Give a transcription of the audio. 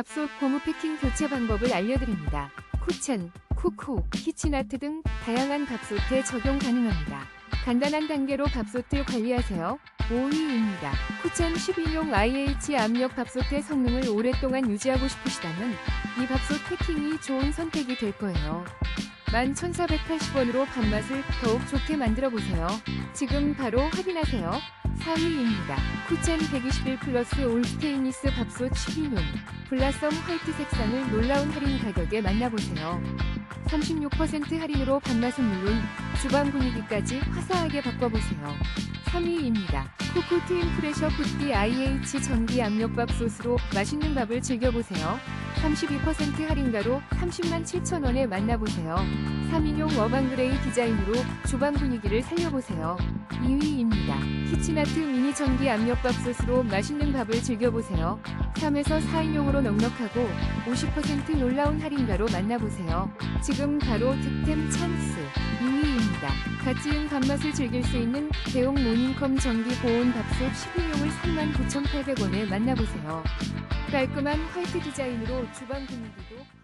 밥솥 고무 패킹 교체 방법을 알려드립니다. 쿠첸, 쿠쿠, 키친아트 등 다양한 밥솥에 적용 가능합니다. 간단한 단계로 밥솥을 관리하세요. 5위입니다. 쿠첸 11용 IH 압력 밥솥의 성능을 오랫동안 유지하고 싶으시다면 이 밥솥 패킹이 좋은 선택이 될 거예요. 11,480원으로 밥맛을 더욱 좋게 만들어 보세요. 지금 바로 확인하세요. 4위입니다. 쿠첸 121 플러스 올 스테인리스 밥솥 12용 블라썸 화이트 색상을 놀라운 할인 가격에 만나보세요. 36% 할인으로 밥맛은 물론 주방 분위기까지 화사하게 바꿔보세요. 3위입니다. 쿠쿠 트윈 프레셔 푸티 IH 전기 압력밥솥으로 맛있는 밥을 즐겨보세요. 32% 할인가로 30만 7천원에 만나보세요. 3인용 어반그레이 디자인으로 주방 분위기를 살려보세요. 2위입니다. 키친아트 미니 전기 압력밥솥으로 맛있는 밥을 즐겨보세요. 3에서 4인용으로 넉넉하고 50% 놀라운 할인가로 만나보세요. 지금 바로 득템 찬스 2위입니다. 갓 지은 밥맛을 즐길 수 있는 대용 모닝컴 전기 고온 밥솥 12용을 39,800원에 만나보세요. 깔끔한 화이트 디자인으로 주방 분위기도